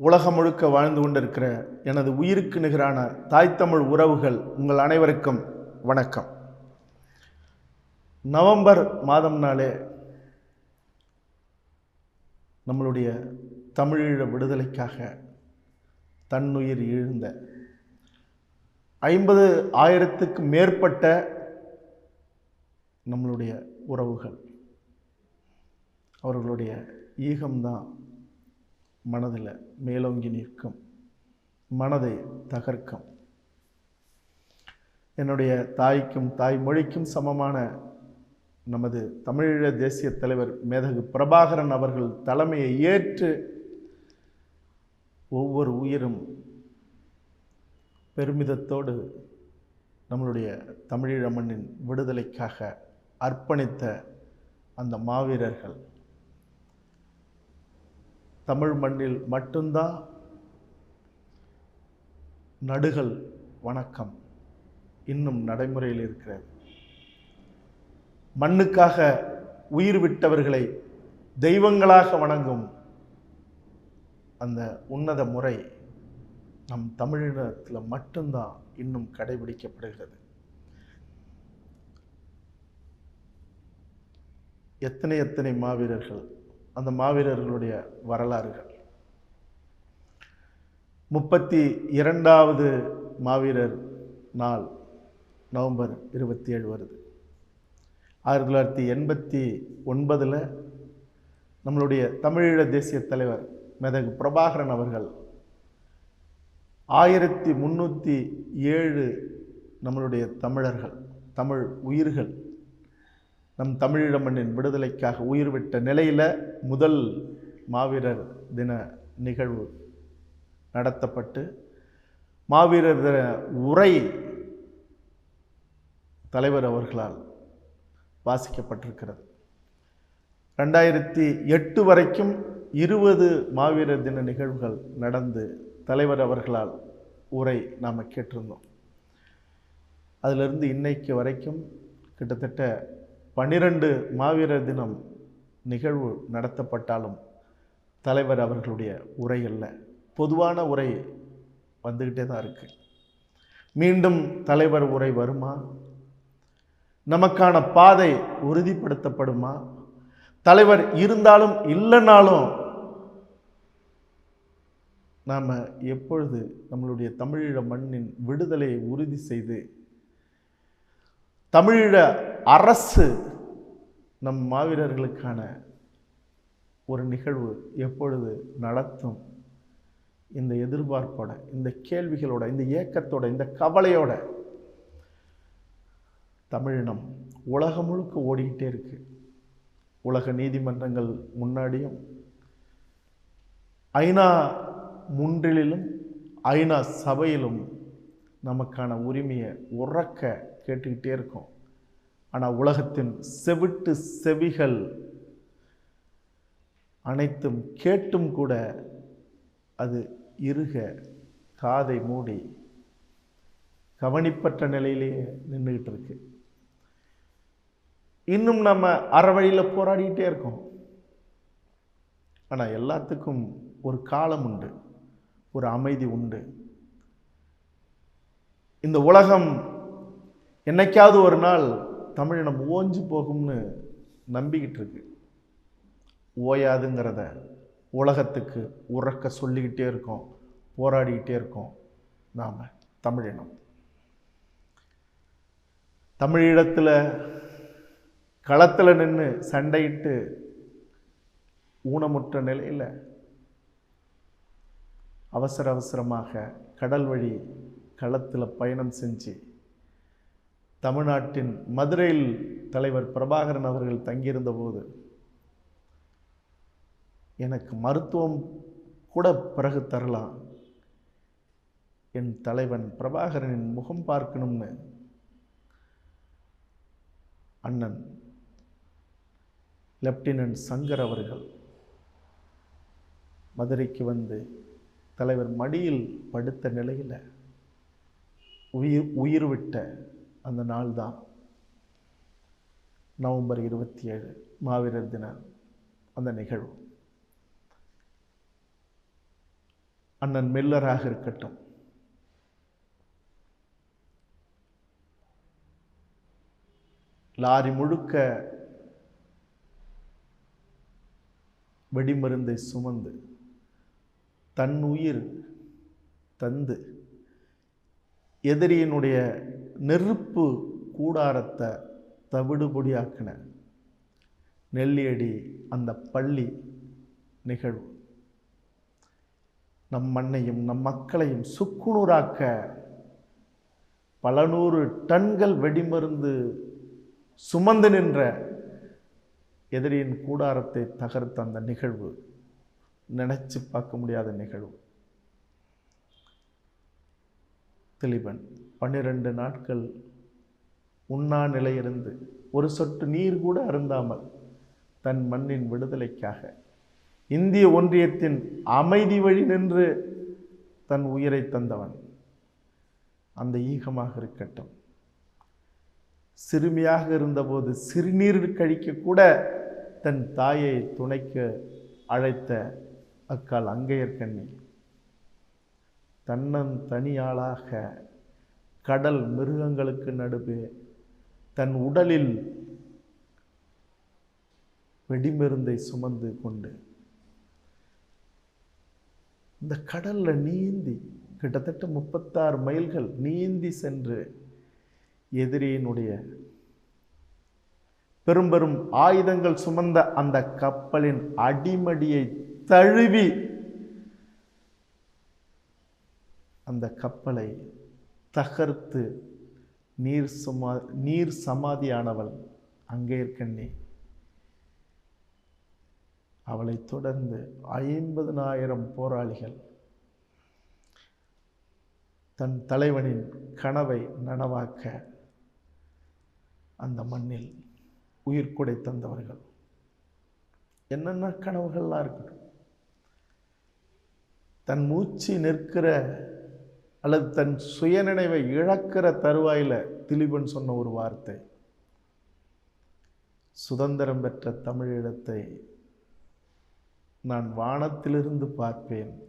உலகம் முழுக்க வாழ்ந்து கொண்டிருக்கிற எனது உயிருக்கு நிகரான தாய் தமிழ் உறவுகள் உங்கள் அனைவருக்கும் வணக்கம். நவம்பர் மாதம்னாலே நம்மளுடைய தமிழீழ விடுதலைக்காக தன்னுயிர் இழுந்த ஐம்பது ஆயிரத்துக்கு மேற்பட்ட நம்மளுடைய உறவுகள். அவர்களுடைய ஈகம்தான் மனதில் மேலோங்கி நிற்கும். மனதை தகர்க்கும். என்னுடைய தாய்க்கும் தாய்மொழிக்கும் சமமான நமது தமிழீழ தேசிய தலைவர் மேதகு பிரபாகரன் அவர்கள் தலைமையை ஏற்று ஒவ்வொரு உயிரும் பெருமிதத்தோடு நம்மளுடைய தமிழீழ மண்ணின் விடுதலைக்காக அர்ப்பணித்த அந்த மாவீரர்கள் தமிழ் மண்ணில் மட்டும்தான் நடுகள் வணக்கம் இன்னும் நடைமுறையில் இருக்கிறது. மண்ணுக்காக உயிர் விட்டவர்களை தெய்வங்களாக வணங்கும் அந்த உன்னத முறை நம் தமிழினத்தில் மட்டும்தான் இன்னும் கடைபிடிக்கப்படுகிறது. எத்தனை எத்தனை மாவீரர்கள் அந்த மாவீரர்களுடைய வரலாறுகள். முப்பத்தி இரண்டாவது மாவீரர் நாள் நவம்பர் இருபத்தி ஏழு வருது. ஆயிரத்தி தொள்ளாயிரத்தி எண்பத்தி ஒன்பதில் நம்மளுடைய தமிழீழ தேசிய தலைவர் மெதகு பிரபாகரன் அவர்கள் ஆயிரத்தி முந்நூற்றி ஏழு நம்மளுடைய தமிழர்கள் தமிழ் உயிர்கள் நம் தமிழீழ மண்ணின் விடுதலைக்காக உயிர் விட்ட நிலையில் முதல் மாவீரர் தின நிகழ்வு நடத்தப்பட்டு மாவீரர் தின உரை தலைவர் அவர்களால் வாசிக்கப்பட்டிருக்கிறது. ரெண்டாயிரத்தி எட்டு வரைக்கும் இருபது மாவீரர் தின நிகழ்வுகள் நடந்து தலைவர் அவர்களால் உரை நாம் கேட்டிருந்தோம். அதிலிருந்து இன்னைக்கு வரைக்கும் கிட்டத்தட்ட பன்னிரண்டு மாவீரர் தினம் நிகழ்வு நடத்தப்பட்டாலும் தலைவர் அவர்களுடைய உரை அல்ல. பொதுவான உரை வந்துக்கிட்டே தான் இருக்கு. மீண்டும் தலைவர் உரை வருமா? நமக்கான பாதை உறுதிப்படுத்தப்படுமா? தலைவர் இருந்தாலும் இல்லைனாலும் நாம் எப்பொழுது நம்மளுடைய தமிழீழ மண்ணின் விடுதலையை உறுதி செய்து தமிழீழ அரசு நம் மாவீரர்களுக்கான ஒரு நிகழ்வு எப்பொழுது நடத்தும்? இந்த எதிர்பார்ப்போட இந்த கேள்விகளோட இந்த ஏக்கத்தோட இந்த கவலையோட தமிழினம் உலகம் முழுக்க ஓடிக்கிட்டே இருக்குது உலக நீதிமன்றங்கள் முன்னாடியும் ஐநா முன்றிலும் ஐநா சபையிலும் நமக்கான உரிமையை உறக்க கேட்டுக்கிட்டே இருக்கோம். ஆனால் உலகத்தின் செவிட்டு செவிகள் அனைத்தும் கேட்டும் கூட அது இருக காதை மூடி கவனிப்பற்ற நிலையிலேயே நின்றுக்கிட்டு இருக்கு இன்னும் நம்ம அறவழியில் போராடிக்கிட்டே இருக்கோம். ஆனால் எல்லாத்துக்கும் ஒரு காலம் உண்டு ஒரு அமைதி உண்டு. இந்த உலகம் என்னைக்காவது ஒரு நாள் தமிழினம் ஓஞ்சு போகும்னு நம்பிக்கிட்டு இருக்கு. ஓயாதுங்கிறத உலகத்துக்கு உறக்க சொல்லிக்கிட்டே இருக்கோம் போராடிக்கிட்டே இருக்கோம். நாம் தமிழினம் தமிழீழத்தில் களத்தில் நின்று சண்டையிட்டு ஊனமுற்ற நிலையில் அவசர அவசரமாக கடல் வழி களத்தில் பயணம் செஞ்சு தமிழ்நாட்டின் மதுரையில் தலைவர் பிரபாகரன் அவர்கள் தங்கியிருந்த போது எனக்கு மருத்துவம் கூட பிறகு தரலாம். என் தலைவன் பிரபாகரனின் முகம் பார்க்கணும்னு அண்ணன் லெப்டினன்ட் சங்கர் அவர்கள் மதுரைக்கு வந்து தலைவர் மடியில் படுத்த நிலையில் உயிர் உயிர் விட்ட அந்த நாள் தான் நவம்பர் இருபத்தி ஏழு மாவீரர் தின அந்த நிகழ்வு. அண்ணன் மில்லராக இருக்கட்டும். லாரி முழுக்க வெடிமருந்தை சுமந்து தன் உயிர் தந்து எதிரியினுடைய நெருப்பு கூடாரத்தை தவிடுபொடியாக்கின. நெல்லியடி அந்த பள்ளி நிகழ்வு நம் மண்ணையும் நம் மக்களையும் சுக்குநூறாக்க பல நூறு டன்கள் வெடிமருந்து சுமந்து நின்ற எதிரியின் கூடாரத்தை தகர்த்த அந்த நிகழ்வு நினைச்சு பார்க்க முடியாத நிகழ்வு. திலீபன் பன்னிரண்டு நாட்கள் உண்ணா நிலையிருந்து ஒரு சொட்டு நீர் கூட அருந்தாமல் தன் மண்ணின் விடுதலைக்காக இந்திய ஒன்றியத்தின் அமைதி வழி நின்று தன் உயிரை தந்தவன். அந்த ஈகமாக இருக்கட்டும். சிறுமியாக இருந்தபோது சிறுநீர் கழிக்கக்கூட தன் தாயை துணைக்க அழைத்த அக்கால் அங்கையர்கண்ணி தன்னன் தனியாளாக கடல் மிருகங்களுக்கு நடுவே தன் உடலில் வெடிமருந்தை சுமந்து கொண்டு இந்த கடலில் நீந்தி கிட்டத்தட்ட முப்பத்தாறு மைல்கள் நீந்தி சென்று எதிரியினுடைய பெரும் பெரும் ஆயுதங்கள் சுமந்த அந்த கப்பலின் அடிமடியை தழுவி அந்த கப்பலை தகர்த்து நீர் சுமா நீர் சமாதியானவள் அங்கே இருக்கண்ணே. அவளை தொடர்ந்து ஐம்பதனாயிரம் போராளிகள் தன் தலைவனின் கனவை நனவாக்க அந்த மண்ணில் உயிர் கொடை தந்தவர்கள். என்னென்ன கனவுகள்லாம் இருக்கட்டும். தன் மூச்சு நிற்கிற அல்லது தன் சுயநினைவை இழக்கிற தருவாயில திலீபன் சொன்ன ஒரு வார்த்தை. சுதந்திரம் பெற்ற தமிழீழத்தை நான் வானத்திலிருந்து பார்ப்பேன்.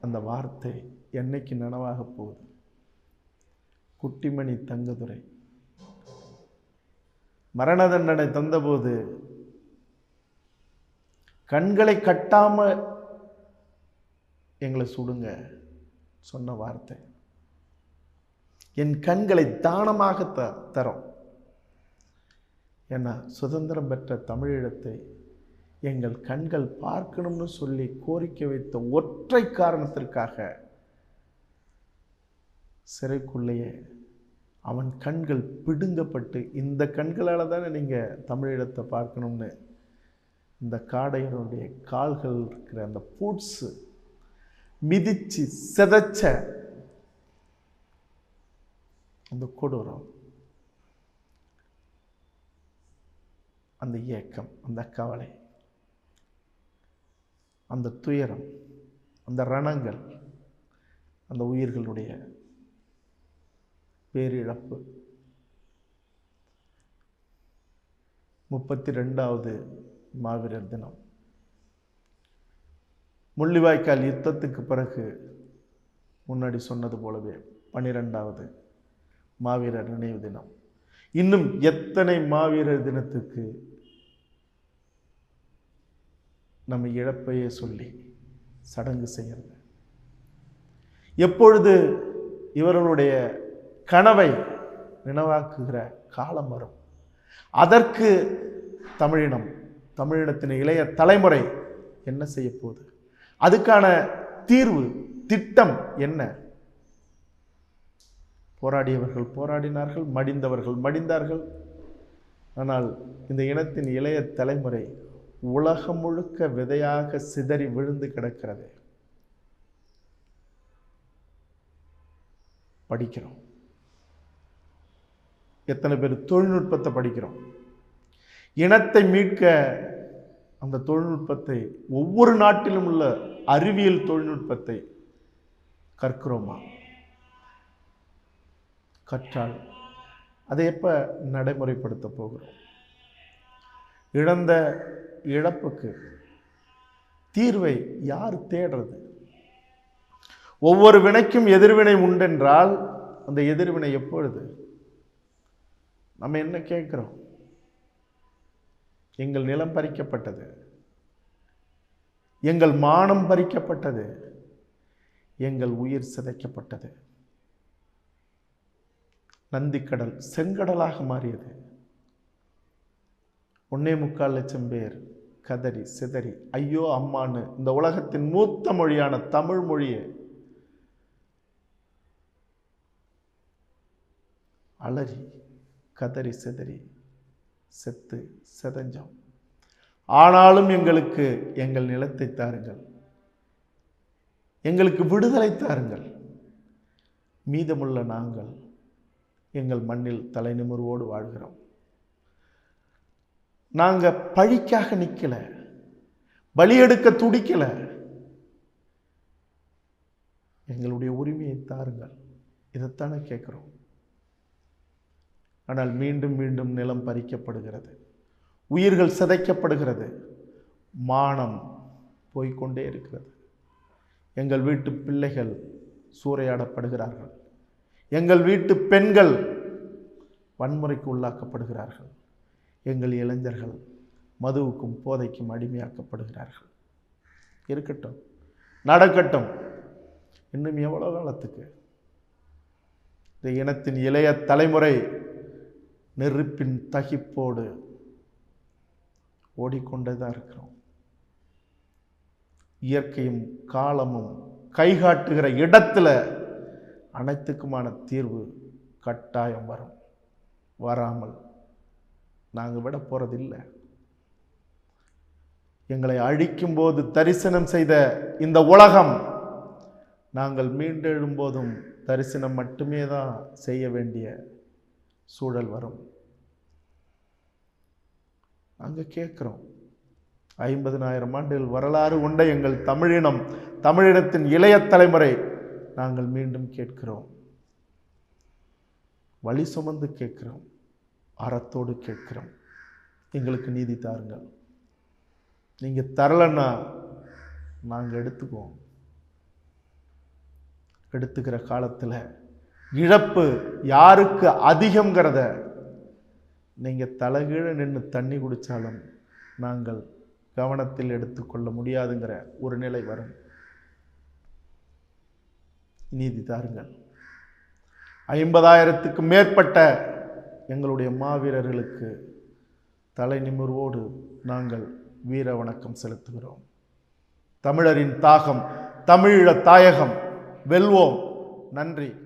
அந்த வார்த்தை என்னைக்கு நனவாக போகுது? குட்டிமணி தங்கதுரை. மரண தண்டனை தந்தபோது கண்களை கட்டாமல் எங்களை சுடுங்க. சொன்ன வார்த்தை. என் கண்களை தானமாக த தரோம். ஏன்னா சுதந்திரம் பெற்ற தமிழீழத்தை எங்கள் கண்கள் பார்க்கணும்னு சொல்லி கோரிக்கை வைத்த ஒற்றை காரணத்திற்காக சிறைக்குள்ளேயே அவன் கண்கள் பிடுங்கப்பட்டு இந்த கண்களால் தானே நீங்கள் தமிழீழத்தை பார்க்கணும்னு இந்த காடையனுடைய கால்கள் இருக்கிற அந்த பூட்ஸு மிதிச்சு செதைச்ச அந்த கொடூரம் அந்த ஏக்கம் அந்த கவலை அந்த துயரம் அந்த ரணங்கள் அந்த உயிர்களுடைய பேரிழப்பு. முப்பத்தி ரெண்டாவது மாவீரர் தினம். முள்ளிவாய்க்கால் யுத்தத்துக்கு பிறகு முன்னாடி சொன்னது போலவே பன்னிரெண்டாவது மாவீரர் நினைவு தினம். இன்னும் எத்தனை மாவீரர் தினத்துக்கு நம்ம இழப்பையே சொல்லி சடங்கு செய்கிறது எப்பொழுது இவர்களுடைய கனவை நினைவாக்குகிற காலம் வரும்? அதற்கு தமிழினம் தமிழினத்தின் இளைய தலைமுறை என்ன செய்ய போகுது? அதுக்கான தீர்வு திட்டம் என்ன? போராடியவர்கள் போராடினார்கள் மடிந்தவர்கள் மடிந்தார்கள். ஆனால் இந்த இனத்தின் இளைய தலைமுறை உலகம் முழுக்க விதையாக சிதறி விழுந்து கிடக்கிறது. படிக்கிறோம். எத்தனை பேர் தொழில்நுட்பத்தை படிக்கிறோம். இனத்தை மீட்க அந்த தொழில்நுட்பத்தை ஒவ்வொரு நாட்டிலும் உள்ள அறிவியல் தொழில்நுட்பத்தை கற்கிறோமா? கற்றால். அதை எப்போ நடைமுறைப்படுத்த போகிறோம்? இழந்த இழப்புக்கு தீர்வை யார் தேடுறது? ஒவ்வொரு வினைக்கும் எதிர்வினை உண்டென்றால் அந்த எதிர்வினை எப்பொழுது? நம்ம என்ன கேட்குறோம்? எங்கள் நிலம் பறிக்கப்பட்டது. எங்கள் மானம் பறிக்கப்பட்டது. எங்கள் உயிர் சிதைக்கப்பட்டது. நந்திக்கடல் செங்கடலாக மாறியது. ஒன்னே முக்கால் லட்சம் பேர் கதறி சிதறி ஐயோ அம்மான்னு இந்த உலகத்தின் மூத்த மொழியான தமிழ் மொழியை அலறி கதறி சிதறி செத்து செதஞ்சோம். ஆனாலும் எங்களுக்கு எங்கள் நிலத்தை தாருங்கள். எங்களுக்கு விடுதலை தாருங்கள். மீதமுள்ள நாங்கள் எங்கள் மண்ணில் தலை நிமிர்வோடு வாழ்கிறோம். நாங்கள் பழிக்காக நிற்கலை பலியெடுக்க துடிக்கலை. எங்களுடைய உரிமையை தாருங்கள். இதைத்தானே கேட்குறோம். ஆனால் மீண்டும் மீண்டும் நிலம் பறிக்கப்படுகிறது. உயிர்கள் சிதைக்கப்படுகிறது. மானம் போய்கொண்டே இருக்கிறது. எங்கள் வீட்டு பிள்ளைகள் சூறையாடப்படுகிறார்கள். எங்கள் வீட்டு பெண்கள் வன்முறைக்கு உள்ளாக்கப்படுகிறார்கள். எங்கள் இளைஞர்கள் மதுவுக்கும் போதைக்கும் அடிமையாக்கப்படுகிறார்கள். இருக்கட்டும் நடக்கட்டும். இன்னும் எவ்வளோ காலத்துக்கு? இந்த இனத்தின் இளைய தலைமுறை நெருப்பின் தகிப்போடு ஓடிக்கொண்டே தான் இருக்கிறோம். இயற்கையும் காலமும் கைகாட்டுகிற இடத்துல அனைத்துக்குமான தீர்வு கட்டாயம் வரும். வராமல் நாங்கள் விட போகிறதில்லை எங்களை அழிக்கும்போது தரிசனம் செய்த இந்த உலகம் நாங்கள் மீண்டெழும்போதும் தரிசனம் மட்டுமே தான் செய்ய வேண்டிய சூழல் வரும். நாங்கள் கேட்குறோம். ஐம்பதனாயிரம் ஆண்டுகள் வரலாறு உண்ட எங்கள் தமிழினம் தமிழினத்தின் இளைய தலைமுறை நாங்கள் மீண்டும் கேட்கிறோம். வழி சுமந்து கேட்கிறோம். அறத்தோடு கேட்கிறோம். எங்களுக்கு நீதி தாருங்கள். நீங்கள் தரலன்னா நாங்கள் எடுத்துக்குவோம். எடுத்துக்கிற காலத்தில் இழப்பு யாருக்கு அதிகங்கிறத நீங்கள் தலைகீழ நின்று தண்ணி குடித்தாலும் நாங்கள் கவனத்தில் எடுத்துக்கொள்ள முடியாதுங்கிற ஒரு நிலை வரும். நீதி தாருங்கள். ஐம்பதாயிரத்துக்கு மேற்பட்ட எங்களுடைய மாவீரர்களுக்கு தலை நிமிர்வோடு நாங்கள் வீர வணக்கம் செலுத்துகிறோம். தமிழரின் தாகம் தமிழீழ தாயகம் வெல்வோம். நன்றி.